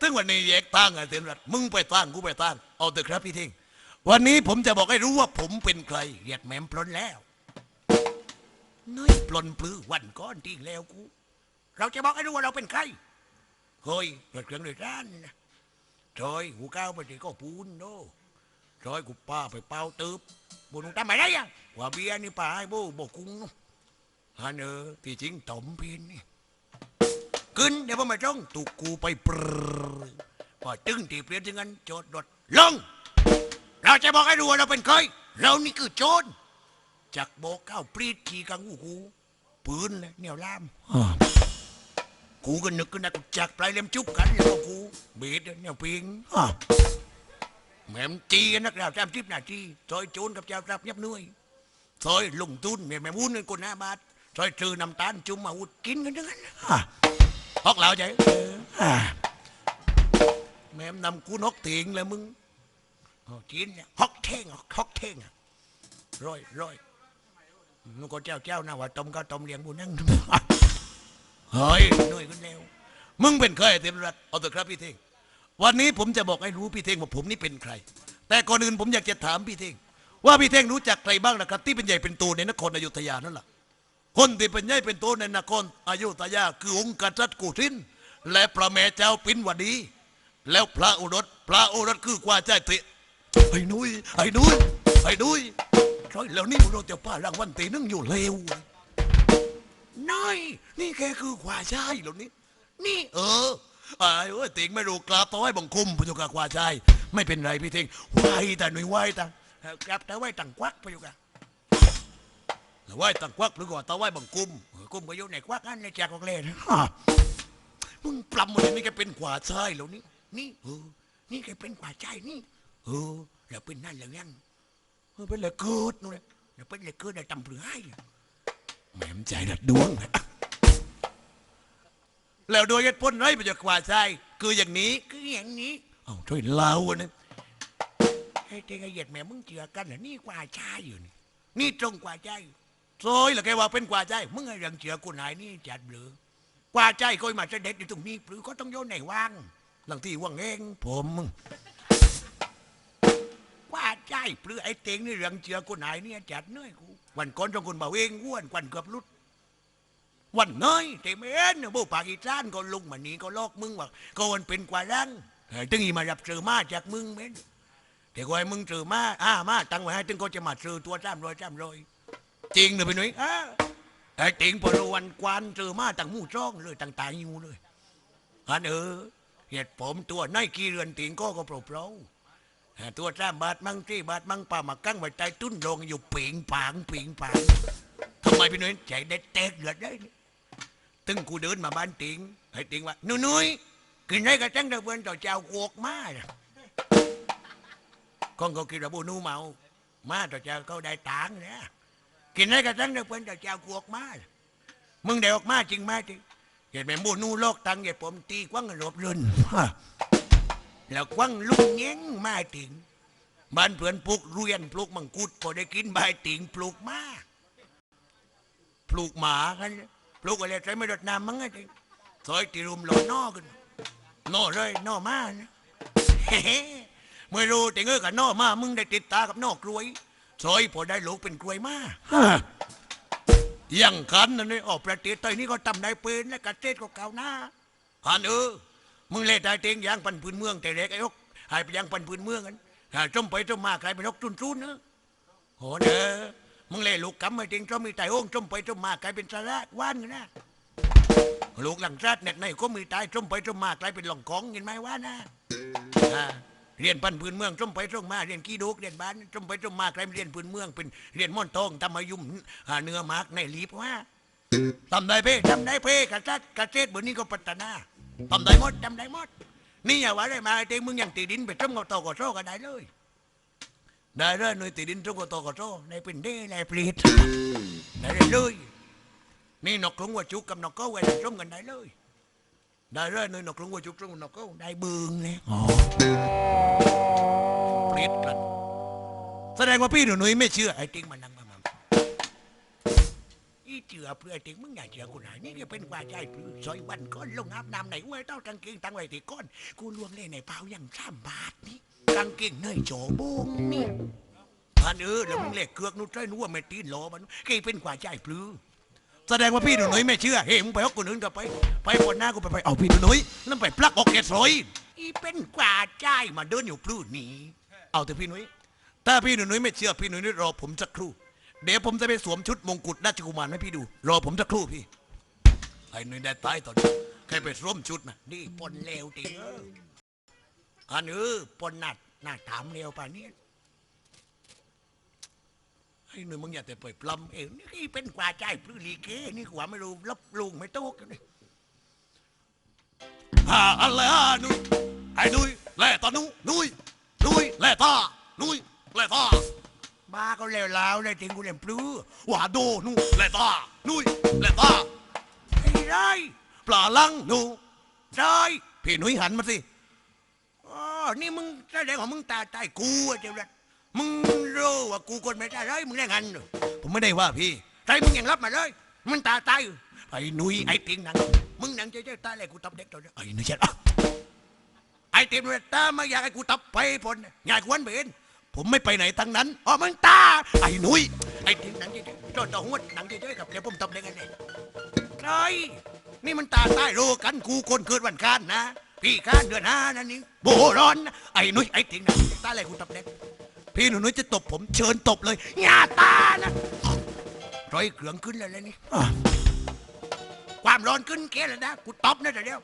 ตึงวันนี้แยกตั้งอะเต็มรัดมึงไปตั้งกูไปตั้งเอาเถอะครับพี่เท่งวันนี้ผมจะบอกให้รู้ว่าผมเป็นใครเหยียดแหมมปลนแล้วน้อยปลนปลื้อวันก้อนที่แล้วกู เราจะบอกให้รู้ว่าเราเป็นใครเฮ้ยเกิดเครื่องโดยร้านนะจอยหูก้าวไปที่ก็ปูนโนจอยกูป้าไปเป่าตืบบุญทำไมได้ยังว่าเบียร์นี่ป้าให้โบบอกกุ้งฮันเออที่จริงต่อมเพียนนี่ ขึ้นเดี๋ยวพอมาจ้องถูกกูไปปรพอตึงตีเปลี่ยนถึงนั้นโจดดดลง เราจะบอกให้รู้ว่าเราเป็นใครเรานี่คือโจรจากโบกเก้าปรีดขี่กังหูกูปืนเลยเหนียวล่ามกูก็นึกขึ้นนะกูจักปลายเล่มจุบกันแล้วกูเบีดเหนี่ยวปิงแหม่มจีกันนักดาวจำทิพนาทีซอยโจรกับเจ้ารับยับหน่วยซอยลุงทุนแม่แม่วุ้นเงินคนหน้าบาทซอยซื้อน้ำตาลจุ่มมาอุดกินกันทั้งนั้น ฮอกเหล่าใจเอออ่าแม่มนำกูนกเตียงเลยมึงอ๋อจีนเนี่ยฮอกเท่งอะฮอกเท่งอะร้อยร้อยมึงก็เจ้าเจ้านะว่าต้มก็ต้มเลี้ยงบุญนั่งเฮ้ยหน่วยกันแล้วมึงเป็นใครเต็มรัฐเอาเถอะครับพี่เท่งวันนี้ผมจะบอกให้รู้พี่เท่งว่าผมนี่เป็นใคร แต่ก่อนอื่นผมอยากจะถามพี่เท่งว่าพี่เท่งรู้จักใครบ้างนะครับ ที่เป็นใหญ่เป็นโตในนครอยุธยานั่นแหละ คนที่เป็นใหญ่เป็นโตในนครอายุธยาคือองค์กษัตริย์กุทิน และพระแม่เจ้าปินวดี แล้วพระโอรสพระโอรสคือกว่าใจเตะไอ้นุ้ยไอ้นุ้ยไอ้นุ้ยใช่แล้วนี่เราจะป้ารางวัลตีนึงอยู่เร็วน้อยนี่แกคือกว่าใจเหล่านี้ นี่เออไอ้เอ้ยติงไม่รู้กราบต่อให้บังคุมพระเจ้าค่ะกว่าใจไม่เป็นไรพี่เทงไหวแต่หนุ่ยไหวแต่กราบแต่ไหวต่างควักพระเจ้าค่ะ ไหวตังควักหรือว่าตาไหวบังกุมกุมก็อยู่ในควักอันในแจกของเล่นมึงปลำมันนี่แกเป็นกว่าชายแล้วนี่นี่เออนี่แกเป็นกว่าชายนี่เออแล้วเป็นนั่นแล้วยังเออเป็นเลยเกิดนู่นเลยแล้วเป็นเลยเกิดได้ตำเปลือยแหม่มใจดัดดวงแล้วโดยเหตุผลไรไปจากกว่าชายคืออย่างนี้คืออย่างนี้เอาช่วยเล่าอะนะให้เจ๊กเหยียดแม่มึงเจือกันเหรอนี่กว่าชายอยู่นี่นี่ตรงกว่าใจ ซอยละแกว่าเป็นกว่าใจมึงไอ้เรื่องเชื่อกูนายนี่จัดหรือกว่าใจก็มาเสด็จอยู่ตรงนี้หรือก็ต้องโยนในว่างหลังที่ว่างเองผมมึงกว่าใจหรือไอ้เต็งนี่เรื่องเชื่อกูนายนี่จัดเนื่อยกูวันก่อนต้องคนบ่าวเองอ้วนกวันเกือบรุดวันน้อยแต่เมนโบปากอีสานก็ลุงมานี่ก็ลอกมึงว่าก็วันเป็นกว่ารังเฮ้ยตึงอีมารับเจอมาจากมึงเมนแต่ก็ให้มึงซื้อมาอ่ามาตั้งไว้ให้ตึงก็จะมาซื้อตัวจ้ามรอยจ้ามรอย จริงเลยพี่หนุ่ยอ่าไอ้ติงพอรู้วันกวนซื้อมาตั้งหมู่จ้องเลยตั้งตายอยู่เลยอันเออเหตุผมตัวน้อยกี่เรือนติงก็ก็โปรเปล่าอ่าตัวจ้ามบาทมั่งที่บาทมั่งป่ามากั้งไว้ใต้ตุ้นลงอยู่ปิงปางปิงปางทำไมพี่หนุ่ยใจได้เตกเลือดได้นี่ตึงกูเดินมาบ้านติงไอ้ติงว่าหนุ่ยหนุ่ยกินได้กระจังเดเวินต่อเจ้าโกกมาน่ กินได้กระทั้งเด็เพื่อนกับเจ้ากวกมามึงได้ออกมาจริงไหมจริงเหตุแม่บูนู่โลกตังเหตุผมตีกว้างหลบรุนแล้วกว้างลุกเงี้ยงมาถึงบ้านเพื่อนปลูกเรียนปลูกมังคุดพอได้กินใบติ่งปลูกมาปลูกหมากันปลูกอะไรใช้ไม่ดดน้ำมั้งไงจริงซอยตีรุมหลอนอกันนอเลยนอมานะเฮ้เมื่อรู้แต่เงื่อนกับนอมามึงได้ติดตากับนอกรวย ซอยพอได้ลูกเป็นกล้วยมายังกันนะนี่ออกประเทศไทยนี่ก็ทำได้เป็นและกระเทศก็เก่าวหน้าอันเออมึงเล่ได้เตียงยางปันพื้นเมืองแต่เล็กไอ้ยกหายไปยางปันพื้นเมืองกันหาจมไปจมมาใครเป็นนกจุนจุนๆเนอะโหเด้อมึงเล่ลูกกำไม่เตียงจมมีไตโอ่งจมไปจมมาใครเป็นสาระว่านกันนะลูกหลังชาติเน็ตในก็มีตายจมไปจมมาใครเป็นหล่องของเห็นไหมว่านะอ่า เรียนปันพื้นเมืองจมไปจมมาเรียนกี้ดุกเรียนบ้านจมไปจมมาใครเรียนพื้นเมืองเป็นเรียนม่อนทองทำมายุ่มหาเนื้อมากในลีบว่าทำได้เพ่ทำได้เพ่กระจัดกระเจ็ดบนนี้ก็พัฒนาทำได้หมดทำได้หมดนี่อย่าว่าได้มาไอ้เต็งมึงยังตีดินไปจมกับตอกโซก็ได้เลยได้เลยหน่วยตีดินจมกับตอกโซในเป็นเด้ในปลีดได้เลยนี่นกกรุงว่าจุกกับนกเก้าไว้จมกันได้เลย ได้เลยหน่วยนกกรุงว่าจุกจมกับนกเก้าได้เบืองเนี่ยเปรียดกันแสดงว่าพี่หนูนุ้ยไม่เชื่อไอ้ติ้งมันนั่งมามาอีเจือเพื่อติงมึงอย่าเจือกูหน่อยนี่ก็เป็นกว่าใจปลื้อซอยวันก้อนลงอาบน้ำไหนเว้ยเต้ากางเกงตั้งไว้ที่ก้อนกูลวงเล่นในเปล่าอย่างสามบาทนี่กางเกงเนยโจบงนี่อันเออแล้วมึงเล็กเกือกนู้นใช่นู้นว่าไม่ตีนโลมันกี่เป็นกว่าใจปลื้อ แสดงว่าพี่หนูนุ้ยไม่เชื่อเฮ้ยมึงไปเอาคนอื่นก็ไป ไปบนหน้ากูไปไปเอาพี่หนูนุ้ยนั่นไปปลักออกเกตซอยอีเป็นกว่าใจมาเดินอยู่ปลื้อหนี่เอาแต่พี่หนุ้ยถ้าพี่หนุ่ยไม่เชื่อพี่หนุ่ยรอผมสักครู่ เดี๋ยวผมจะไปสวมชุดมงกุฎราชกุมารให้พี่ดู รอผมสักครู่พี่ไอ้หนุ่ยได้ตายตอนนี้แค่ไปสวมชุดนะนี่ปนเลวจริงเอออันเออปนหนัดหน้าถามเลวป่านนี้ อ้หนุ่มึงอย่าแต่ปล่อยปลำเองนี่เป็นกว่าใจปลื้อลีเกนี่กว่าไม่รู้รับลุงไม่ต๊กนี่อ่าอะไรอะนุ่ยไอ้นุ่ยแล่ตาหนุ่ยหนุ่ยหนุ่ยแล่ตาหนุ่ยแล่ตาบ้าก็เลวแล้วเลยจริงกูเล่นปลื้อว่าโดนู่แหละตานุ้ยแหละตาไอ้ไรปลาลังนูใช่พี่หนุ่ยหันมาสิอ๋อนี่มึงแสดงของมึงตาใต้กูอะเจ้าละมึง รู้ว่ากูคนไม่ได้ไรมึงได้งันผมไม่ได้ว่าพี่ใจมึงยังรับมาเลยมึงตาตายไอ้นุ่ยไอ้ติงหนังมึงหนังเจ๊ๆตายเลยกูตับเด็กตัวนี้ไอ้นุ่ยเช็ดอะไอ้เต็มเลยตาไม่อยากให้กูตับไปพลอยากวันเบนผมไม่ไปไหนทั้งนั้นอ๋อมึงตาไอ้นุ่ยไอ้ทิ้งหนังเจ๊ๆโดนต่อหัวหนังเจ๊ๆกับเดี๋ยวผมตับเด็กกันเลยใช่นี่มันตาต้โรกันกูคนเกิดวันคานนะ พี่คานเดือนห้านั่นนี่โบร้อนไอ้นุ่ยไอ้ทิ้งหนังตาอะไรกูตับเด็ก พี่หนุ่ยจะตบผมเชิญตบเลยอย่าตานะร้อยเกลืองขึ้นแล้วเลยนี่อะความร้อนขึ้นแค่แล้วนะกูตบนะแต่เดียว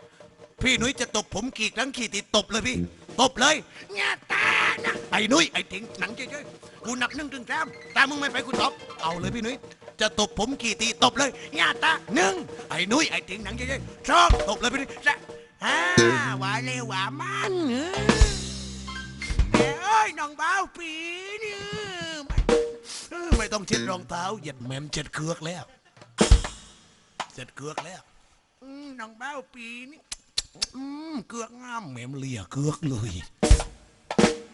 พี่หนุ่ยจะตบผมกี่ครั้งกี่ติดตบเลยพี่ตบเลยเนี่ยตานะไอ้หนุ่ยไอ้ถิงหนังเฉยๆกูนับหนึ่งถึงสามแต่มึงไม่ไปกูตบเอาเลยพี่หนุ่ยจะตบผมกี่ตีตบเลยเนี่ยตาหนึ่งไอ้หนุ่ยไอ้ถิงหนังเฉยๆสองตบเลยพี่หนุ่ยสามฮ่าว่าเลยว่ามันเออเอ้ ยน้องเบาปีนี่เออไม่ต้องเช็ดรองเท้าเหยียดแหมมเช็ดเกือกแล้วเช็ดเกือกแล้วอืมน้องเบาปีนี่อืมเกือกงามแหมมเลียเกือกเลย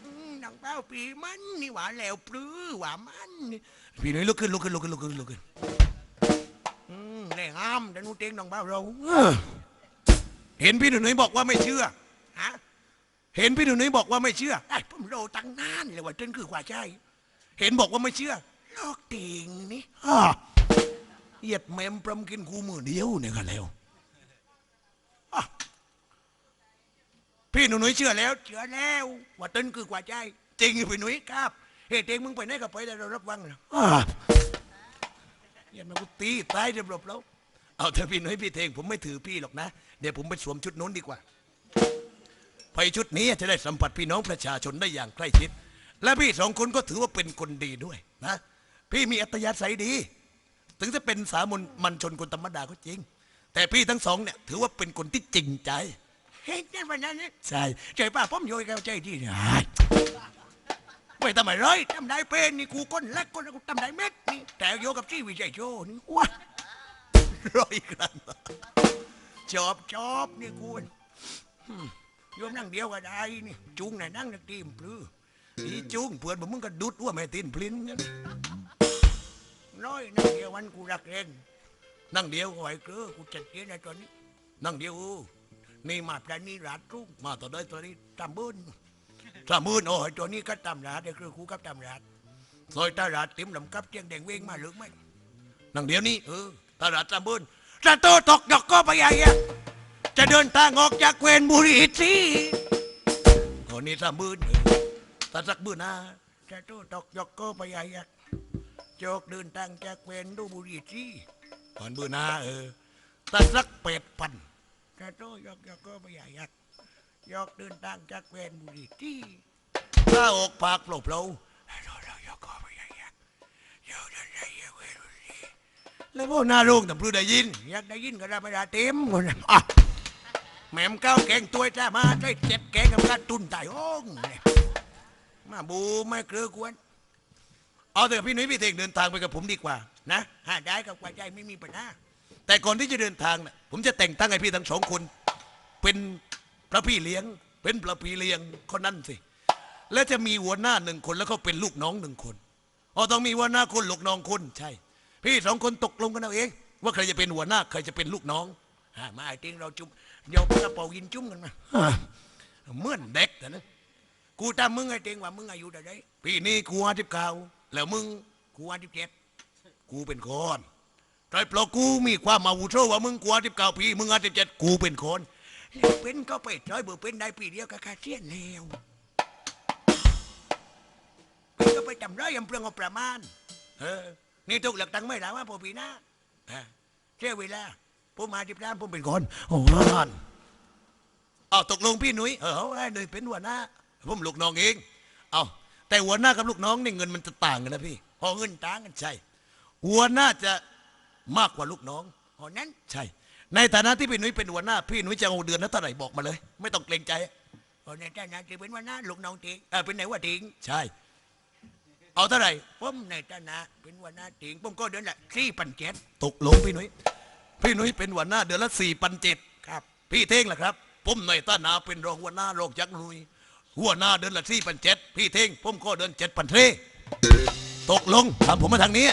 อืมน้องเบาปีมันนี่หวานแล้วปลื้อหวานมันนี่พี่นุ่ยลุกขึ้นลุกขึ้นลุกขึ้นลุกขึ้นลุกขึ้นอืมแรงงามแต่นูเต็งน้องเบาเราเออเห็นพี่หนุ่ยบอกว่าไม่เชื่อฮะ เห็นพี่หนุ่ยบอกว่าไม่เชื่อไอ้ผมโรตั้งนานเลยว่าเต้นคือกว่าใช่เห็นบอกว่าไม่เชื่อลอกเติงนี่อ่าเหยียดแมมปรำกินกูมือเดียวเนี่ยกันแล้วอะพี่หนูหนุ่ยเชื่อแล้วเชื่อแล้วว่าเต้นคือกว่าใจ จริงพี่หนุ่ยครับ เหตุเองมึงไปไหนก็ไปแต่เรารับวังนะอะอย่ามากูตีตายเรียบร้อยแล้วเอาเถอะพี่หนุ่ยพี่เทงผมไม่ถือพี่หรอกนะ เดี๋ยวผมไปสวมชุดนู้นดีกว่า ไปชุดนี้จะได้สัมผัสพี่น้องประชาชนได้อย่างใกล้ชิด และพี่สองคนก็ถือว่าเป็นคนดีด้วยนะ พี่มีอัตยาศัยดี ถึงจะเป็นสามัญมันชนคนธรรมดาก็จริง แต่พี่ทั้งสองเนี่ยถือว่าเป็นคนที่จริงใจเฮ้ยนั่นวันนั้นเนี่ใช่ใจป้าป้อมโยยแกวใจดีเนี่ยไม่ทำอะไรทำได้เป็นนี่กูก้นเล็กก้นกูทำได้เม็ดนี่แต่โยกับที่วิจัยโชนี่ว้าร้อยครั้งชอบชอบนี่กูอืม โยมนั่งเดียวก็ได้นี่จุงไหนนั่งนักตีมปลื้ออีจุงเพื่อนผมมึงก็ดุดว่าไม่ตีนพลินเนี่ยน้อยนั่งเดียววันกูรักเองนั่งเดียวก็ไหวเกลือกูจัดเกียในตอนนี้ นั่งเดียวนี่มาปลานี้รัดรุ่งมาต่อได้ตอนนี้ตามบุญตามบุญโอ้ยตัวนี้ก็ตามรัดเดี๋ยวคือกูกับตามรัดซอยตารัดติมลำกับเจียงแดงเวงมาหรือไม่นั่งเดียวนี้เออตารัดตามบุญจะโตตกดอกก็ไปใหญ่ จะเดินทางออกจากเวนบุรีสิคนนี้ตามบุญเออตาสักบุญนะจะโตตกดอกก็ไปใหญ่อะจอกเดินทางจากเวนดูบุรีสิก่อนเบื่อหน้าเออตาสักเป็ดพันกระโตยอกยอกก็ไม่ใหญ่ยักยอกเดินทางจากเวนบุรีที่ถ้าอกปากโผล่โผล่โดนยกก็ไม่ใหญ่ยักยกเดินทางเวนบุรีแล้วพวกหน้าโรงแต่พลูได้ยิน อยากได้ยินก็ได้ไม่ได้เต็มคนน่ะอะ แหม่มเก้าแกงตัวจ้ามาได้เจ็ดแกงกับการตุนไต่ห้องเนี่ยมาบูไม่เกลือกวน เอาเถอะพี่หนุ่ยพี่เทงเดินทางไปกับผมดีกว่านะหาได้กับกว่าใจไม่มีปัญหาแต่ก่อนที่จะเดินทางนะผมจะแต่งตั้งให้พี่ทั้งสองคน เป็นพระพี่เลี้ยง เป็นพระพี่เลี้ยงคนนั้นสิ แล้วจะมีหัวหน้าหนึ่งคนแล้วก็เป็นลูกน้องหนึ่งคนอ๋อต้องมีหัวหน้าคนลูกน้องคนใช่ พี่สองคนตกลงกันเอาเอง ว่าใครจะเป็นหัวหน้าใครจะเป็นลูกน้องมาไอ้ติงเราจุ่ม เดี๋ยวกระเป๋ายินจุ่มกันมาอ่าเหมือนเด็กแต่นะกูตามมึงไอ้ติงว่ามึงอายุเท่าไหรปีนี้กูห้าสิบเก้าแล้วมึงกูห้าสิบเจ็ดกูเป็นคนไตรปลอกกูมีความอาวุโสว่ามึงกูห้าสิบเก้าปีมึงห้าสิบเจ็ดกูเป็นคนแล้วเป็นก็ไปจอยเบอร์เป็นได้ปีเดียวกับคาเซียนแล้วพี่ก็ไปจำร้อยยำเปลืองเอาประมาณเออนี่ถูกหลักตังค์ไม่หลาว่าพอปีหน้าเออเชื่อเวลา ผมมาจิบร้านผมเป็นคนโอ้โหเอาตกลงพี่หนุ่ยเออไอ้หนุ่ยเป็นหัวหน้า ผมลูกน้องเอง เอาแต่หัวหน้ากับลูกน้องนี่เงินมันจะต่างกันนะพี่พอเงินต่างกันใช่หัวหน้าจะมากกว่าลูกน้องอ๋อนั้นใช่ ในฐานะที่พี่หนุ่ยเป็นหัวหน้า พี่หนุ่ยจะเอาเดือนละเท่าไหร่บอกมาเลย ไม่ต้องเกรงใจอ๋อในฐานะที่เป็นหัวหน้าลูกน้องทิ้งเออเป็นไหนว่าทิ้งใช่ เอาเท่าไหร่ผมในฐานะเป็นหัวหน้าติงผมก็เดือนละสี่พันเจ็ดตกลงพี่หนุ่ย พี่หนุ่ยเป็นหัวหน้าเดือนละสี่พันเจ็ดครับ พี่เท่งล่ะครับผมในฐานะเป็นรองหัวหน้ารองจักรหนุ่ยหัวหน้าเดือนละสี่พันเจ็ดพี่เท่งผมก็เดือนเจ็ดพันเทตกลงทำผมมาทางนี้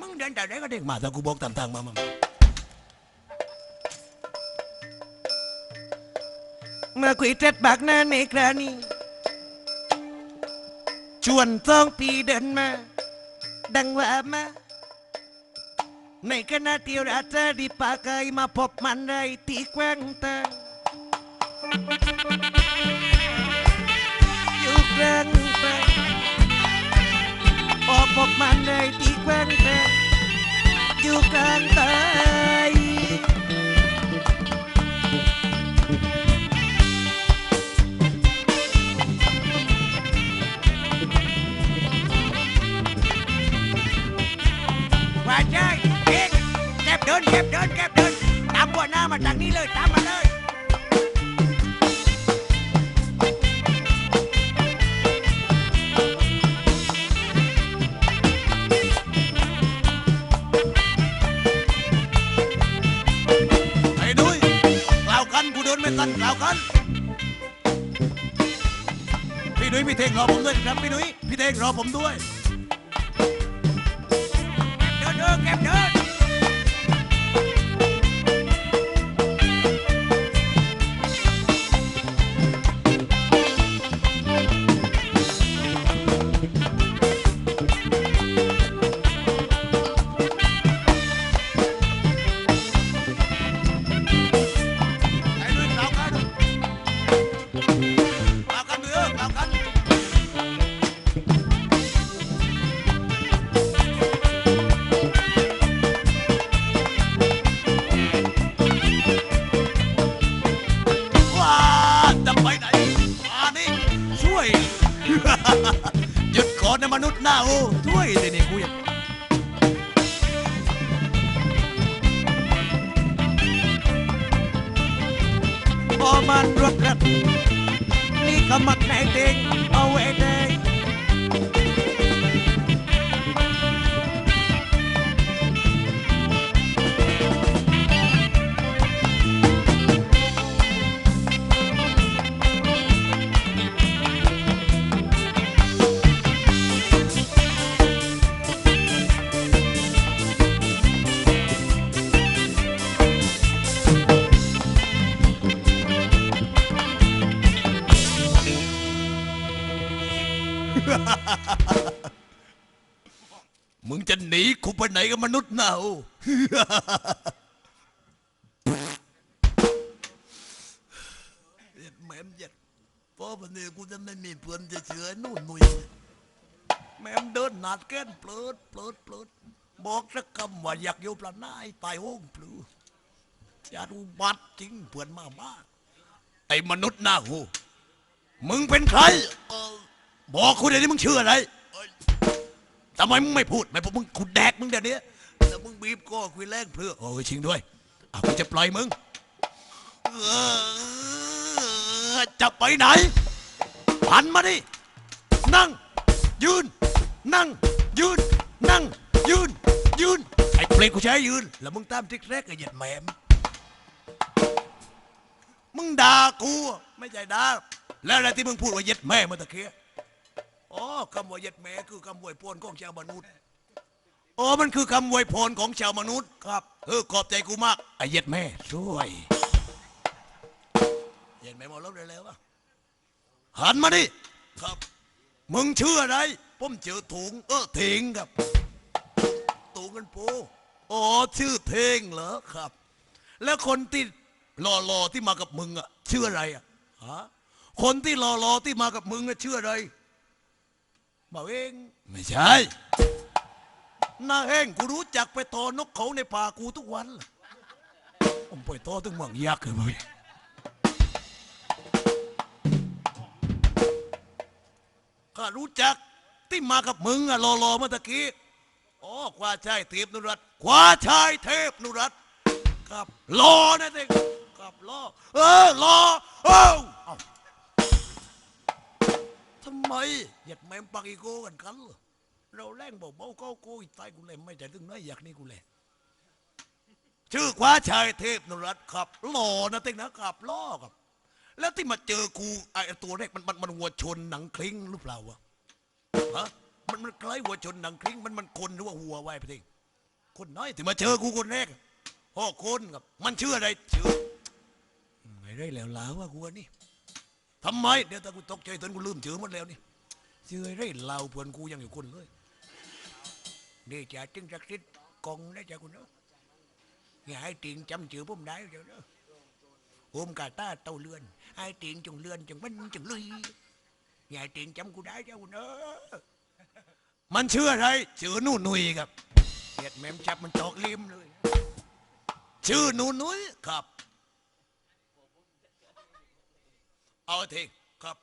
มึงเดินแต่ไหนก็เด้งมาแต่กูบอกตามทางมามาเมื่อคุยเจ็ดบากนานในครานี้ชวนสองปีเดินมา ดังว่ามา ในขณะที่ราชาดีปากไกมาพบมันไรตีแกว้งตาอยู่กลางไปพอพบมันไรตีแกว้งตาอยู่กลางตายว่าใช่เองแก็บเดินเก็บเดินเก็บเดินตามหัวหน้ามาจากนี้เลยตามมาเลยไอ้ดุยกล่าวกันกูเดินไม่ตันกล่าวกันพี่นุ้ยพี่เท่งรอผมด้วยครับพี่นุ้ยพี่เท่งรอผมด้วย นี่ข ไปไหนกับมนุษย์เน่าเย็ดแม่มเย็ดเพราะวันนี้กูจะไม่มีเพื่อนจะเชื่อนู่นนุ่ยแม่มเดินหนาดแก้นเปลิดเปลิดเปลิดบอกสักคำว่าอยากอยู่ปลาหน้ายตายห้องปลืออยากอุบัติจริงเพื่อนมากมาไอ้มนุษย์หน้าหูมึงเป็นใครบอกคุณเดี๋ยวนี้มึงชื่ออะไร ทำไมมึงไม่พูด ไม่พูดมึงกูแดกมึงเดี๋ยวนี้แล้วมึงบีบก็คุยแรงเพื่อโอ้ยชิงด้วยอะกูจะปล่อยมึงเออจะไปไหนหันมาดินั่ง ยืน นั่ง ยืน นั่ง ยืน ยืน ไอ้เปรตกูใช้ยืน แล้วมึงตามทิกแรกไอ้เหยียดแหมมมึงด่ากู ไม่ใช่ด่าแล้วอะไรที่มึงพูดว่าเหย็ดแม่เมื่อตะเคีย อ๋อคำว่าเหย็ดแม่คือคำว่าป่วนของชาวมนุษย์โอ้มันคือคำอวยพรของชาวมนุษย์ครับเออขอบใจกูมากไอ้เย็ดแม่ช่วยเย็ดแม่หมอลบเลยแล้ววะหันมาดิครับ มึงชื่ออะไรผมชื่อถุงเออเทงครับตูกันปูอ๋อชื่อเทงเหรอครับ แล้วคนที่รอรอๆที่มากับมึงอะชื่ออะไรอะฮะคนที่รอรอๆที่มากับมึงอะชื่ออะไร บ่าวเองไม่ใช่หน้าแห้งกูรู้จักไปตอนกเขาในป่ากูทุกวันล่ะผมไปต่อถึงเมืองยักษ์เลยบ่าวเองข้ารู้จักที่มากับมึงอะรอรอๆเมื่อตะกี้อ๋อกว่าชายเทพนุรัตน์กว่าชายเทพนุรัตน์ครับรอนะเด็กครับรอเออรอเอ้าเอ้า ทำไมอยากแม่มปักอีโก้กันกันเหรอเราแรงบอกเบาๆก็โก้อีตายกูเลยไม่แต่ถึงน้อยอยากนี่กูเลยชื่อกว่าชายเทพนรัตน์ครับรอนะเต็งนะครับรอครับ แล้วที่มาเจอกูไอ้ตัวแรกมันมันมันวัวชนหนังคลิ้งหรือเปล่าวะฮะมันมันคล้ายหัวชนหนังคลิ้งมันมันคนหรือว่าหัวไว้พี่ทิงคนน้อยที่มาเจอกูคนแรกพ่อคนกับ มันชื่ออะไรชื่อไม่ได้แล้วลาวว่ากูนี่ ทำไม เดี๋ยวตากูตกใจตอนกูลืมชื่อหมดแล้วนี่ชื่ออะไรลาวเพื่อนกูยังอยู่คนเลยนี่จะจึงศักดิ์สิทธิ์กองนะจ๊ะคุณเนาะอย่าให้ติงจำชื่อผมได้เดี๋ยวเนาะโอมกาตาเต้าเลือนให้ติงจงเลือนจงมันจงลุยยายติงจำกูได้เจ้าเนอะมันชื่ออะไรชื่อหนูหนุยครับเกียดแมมจับมันจอกลิมเลย ชื่อหนูหนุยครับ เอาเถอะครับ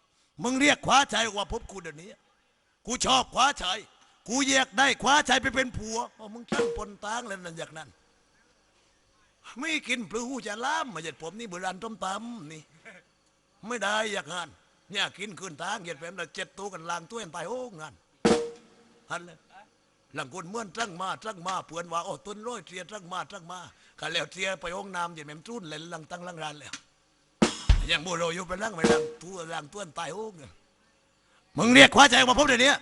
มึงเรียกคว้าชัยว่าพบกูเดี๋ยวนี้ กูชอบคว้าชัยกูแยกได้คว้าชัยไปเป็นผัวเพราะมึงช่างปนตางแล้วนั่นอย่างนั้น ไม่กินปลือหูจะล้ามมาจากผมนี่บราณต้มตำนี่ ไม่ได้อยากงานเนี่ยกินขึ้นทางเหยียดแผมละเจ็ดตัวกันลางตัวเองตายโอ้งานฮันเลยหลังคนเมื่อนจังมาจังมาเปือนว่าโอ้ตุนร้อยเทียจังมาจังมากันแล้วเทียไปห้องน้ำเหยียดแม่มจุ้นเลยหลังตั้งหลังรานแล้ว ยังโมโรอยู่ไปนั่งไปหลังตัวหลังตัวนตายโอ้งเนี่ยมึงเรียกคว้าใจมาพบเดี๋ยวนี้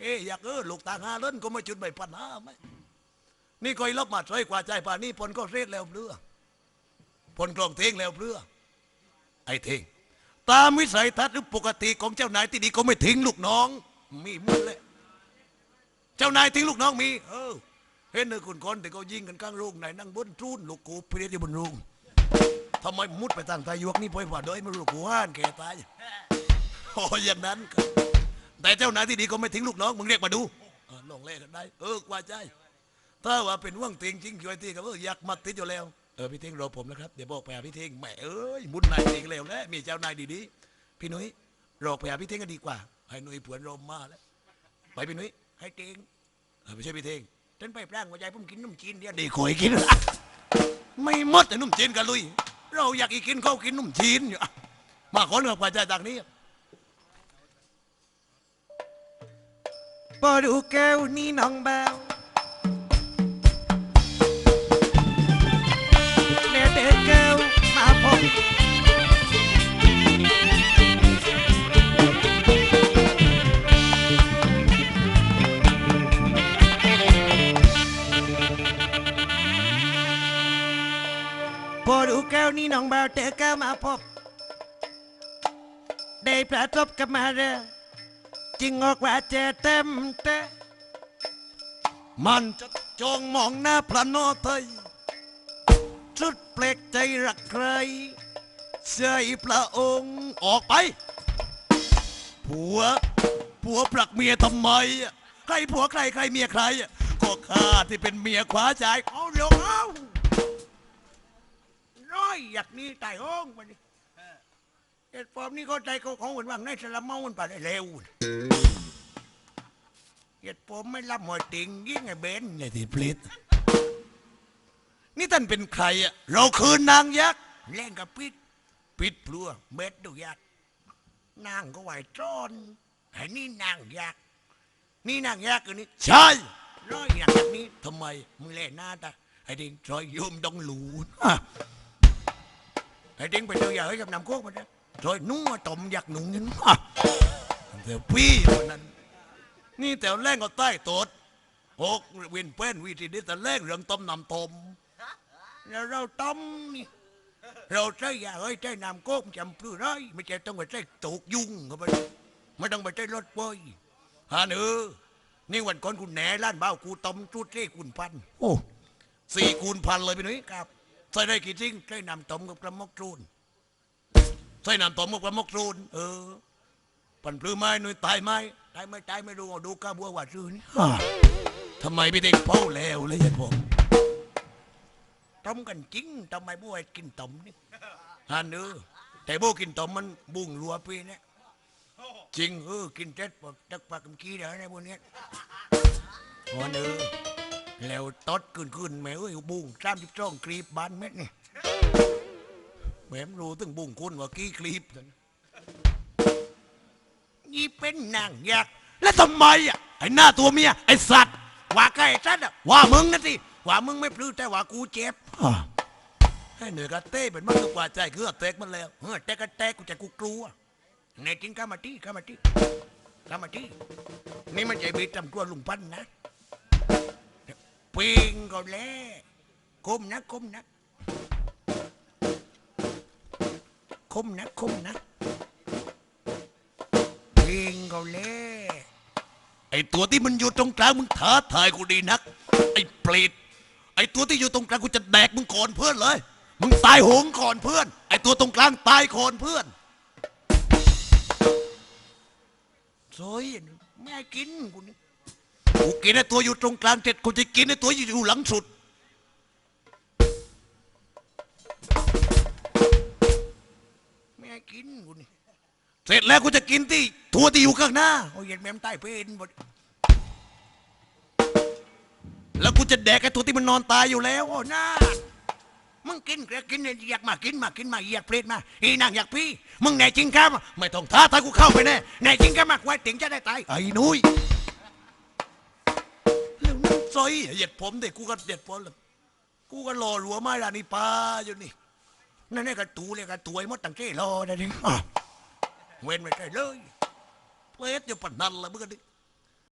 เอ้ยอยากเออลูกตาหาเล่นก็ไม่จุดใบปัญหาไหมนี่ก็อีลบมาช่วยกว่าใจป่านนี้พลก็เรียดแล้วเปลือพลกลองเทงแล้วเปลือไอ้เทงตามวิสัยทัศน์หรือปกติของเจ้านายที่ดีก็ไม่ทิ้งลูกน้อง มีหมดเลยเจ้านายทิ้งลูกน้องมี เออเห็นเนอคุณคนแต่ก็ยิงกันกลางโรงไหนนั่งบนทรูนลูกกูเพลียอยู่บนโรง ทำไมมุดไปทางตายวกนี่พ่อยผ่าโดยไม่รู้กูห้านแกตายโอ้ยอย่างนั้นครับแต่เจ้านายที่ดีก็ไม่ทิ้งลูกน้องมึงเรียกมาดูเออลงเล่กันได้ เออกว่าใจ ถ้าว่าเป็นว่างเตียงจริงช่วยตีกับเอออยากมัดติดอยู่แล้วเออพี่เท่งรอผมนะครับเดี๋ยวบอกไปหาพี่เท่งแหมเอ้ยมุดนายเองแล้วแหละมีเจ้านายดีๆพี่นุ้ยรอไปหาพี่เท่งก็ดีกว่าให้นุ้ยผื่อนรมมาแล้วไปพี่นุ้ยให้เท่งเออไม่ใช่พี่เท่งฉันไปแปลงหัวใจผมกินนุ่มจีนเดี๋ยวดีขอยกินไม่หมดแต่นุ่มจีนกันลุย เราอยากอีกกินข้ากินนุ่มจีนอยู่มาขอเนื้อกปัจจัยจากนี้พอดูแก้วนี่น้องแบวเด็กแก้วมาพบ แก้วนี่น้องแบวเด็กแก้วมาพบ ได้ประทบกับมาเรอจึงออกว่าเจเต็มเตะมันจะจองมองหน้าพระนอไทยสุดเปลกใจรักใครเสยพระองค์ออกไป ผัว ผัวปลักเมียทำไมอะใครผัวใครใครเมียใคร ก็ข้าที่เป็นเมียขวาใจเอาเดี๋ยวเอา อยอยากนี้ตายห้องมาดิเหตุผลนี้ก็ใจเขาของคนว่างในสละเมามันไปได้เร็วเหตุผมไม่รับหมวยติงยิ่งไอ้เบนในที่ปลิดนี่ท่านเป็นใครอะเราคือนางยักษ์เล่นกับพิษปิดพลัวเบ็ดดูยักษ์นางก็ไหวจอนไอ้นี่นางยักษ์นี่นางยักษ์อันนี้ใช่ร้อยอย่างนี้ทำไมมึงเล่นหน้าตาไอ้ดิงรอยโยมดองหลูน อะไอ้เด้งไปเจออย่าให้กับน้ำโคกมันนะซอยนุ่งมาต้มอยากหนุ่งเงินอะเดี๋ยวพี่คนนั้น นี่แต่แรงก็ใต้โตดหกเวียนเป็นวิธีนี้แต่แรกเรื่องต้มน้ำต้มแล้วเราต้มนี่เราใช้ยาเอ้ยใช้น้ำโก้มจำปลื้อไรไม่ใช่ต้องไปใช้ตูกยุงเข้าไปไม่ต้องไปใช้รถเปยฮาเนอนี่วันก่อนกูแหน่ล้านเบ้ากูต้มจุดเล่คูณพันโอ้สี่คูณพันเลยพี่นุ้ยครับ ใส่ได้กี่ทิ้งใช้น้ำต้มกับกระมกรูนใส่น้ำต้มกับกระมกรูนเออปันปลื้มไม้หนุ่ยตายไหมตายไม่ตายไม่รู้เอาดูก้าบัวว่าซื้อนี่ทำไมพี่เด็กเป้าแล้วเลยยันผมต้มกันจริงทำไมบัวกินต้มนี่ฮันเออแต่บัวกินต้มมันบุ้งรัวปีเนี่ยจริงเออกินเจ็ดปากจักปากกำกี้เดี๋ยวในพวเนี้ยฮันเออ แล้วตดขึ้นขึ้นแม่เอ้ยบุ้งสามสิบสองกรีบบานเม็ดนี่แม่มรู้ถึงบุ้งคุณว่ากี่กรีบนั่นนี่เป็นนางยักษ์แล้วทำไมอะไอ้หน้าตัวเมียไอ้สัตว์ว่าใกล้ฉันอะว่ามึงนะสิว่ามึงไม่พลื้แต่ว่ากูเจ็บอ่าให้เหนือกระเต้เป็นมากกว่าใจคือแตกมันแล้วเออแต่ก็แต่กูจะกูกลัวในจริงข้ามาที่ข้ามาที่ข้ามาที่นี่มันใจบีตำกลัวลุงพันธุ์นะ ปิงก็แล้วคมนะคมนะคมนะคมนะปิงก็แล้วไอตัวที่มันอยู่ตรงกลางมึงท้าทายกูดีนัก ไอเปรตไอตัวที่อยู่ตรงกลางกูจะแดกมึงก่อนเพื่อนเลย มึงตายโหงก่อนเพื่อน ไอตัวตรงกลางตายก่อนเพื่อนสวยแม่กินกูนี่ กูกินไอ้ตัวอยู่ตรงกลางเสร็จกูจะกินไอ้ตัวอยู่หลังสุดแม่กินกูนี่เสร็จแล้วกูจะกินที่ตัวที่อยู่ข้างหน้าโอ้ยเย็นแม่มใต้เป็นหมดแล้วกูจะแดกไอ้ตัวที่มันนอนตายอยู่แล้วโอ้หน้ามึงกินเกลือกินเนี่ยอยากมากินมากินมาอยากเพลดมาอีนางอยากพี่ มึงแน่จริงครับไม่ต้องท้าทายกูเข้าไปแน่แน่จริงครับมากไว้ถึงจะได้ตายไอ้นุ้ยแล้วนั่น ซอยเหยียดผมเด็กกูก็เหยียดผมเลยกูก็รอรัวไม้ลานี่ปลาอยู่นี่นั่นนี่กระตูเลยกระตัวไอ้มดตั้งเจ้รอได้ดิอ่เว้นไม่ได้เลยเพลสอยู่ปนนันละมึงกันดิ